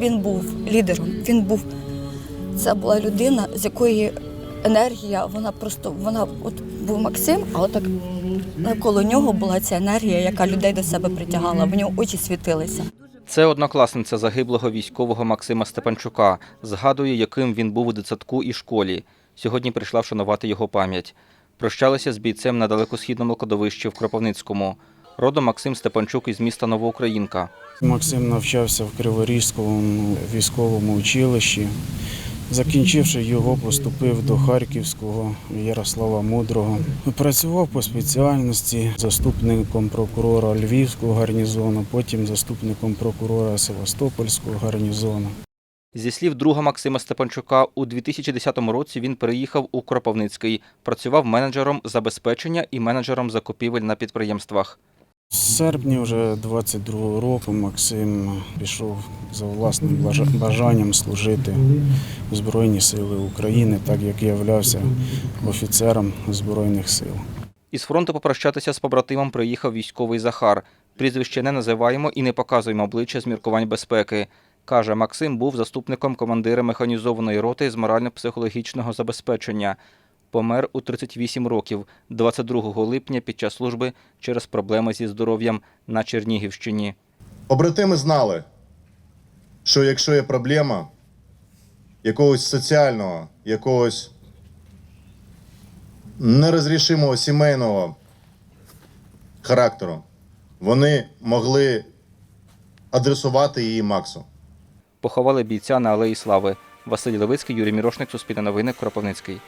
він був лідером. Він був це була людина, з якої енергія, вона просто вона от був Максим, а отак навколо нього була ця енергія, яка людей до себе притягала. В нього очі світилися. Це однокласниця загиблого військового Максима Степанчука. Згадує, яким він був у дитсадку і школі. Сьогодні прийшла вшанувати його пам'ять. Прощалися з бійцем на далекосхідному кладовищі в Кропивницькому. Родом Максим Степанчук із міста Новоукраїнка. Максим навчався в Криворізькому військовому училищі. Закінчивши його, поступив до Харківського Ярослава Мудрого. Працював по спеціальності заступником прокурора Львівського гарнізону, потім заступником прокурора Севастопольського гарнізону. Зі слів друга Максима Степанчука, у 2010 році він переїхав у Кропивницький, працював менеджером забезпечення і менеджером закупівель на підприємствах. З серпня вже 22-го року Максим пішов за власним бажанням служити в Збройні Сили України, так як являвся офіцером Збройних сил. Із фронту попрощатися з побратимом приїхав військовий Захар. Прізвище не називаємо і не показуємо обличчя з міркувань безпеки. Каже, Максим був заступником командира механізованої роти з морально-психологічного забезпечення. Помер у 38 років 22 липня під час служби через проблеми зі здоров'ям на Чернігівщині. Побратими знали, що якщо є проблема якогось соціального, якогось нерозрішимого сімейного характеру, вони могли адресувати її Максу. Поховали бійця на Алеї Слави. Василь Левицький, Юрій Мірошник, Суспільне новини, Кропивницький.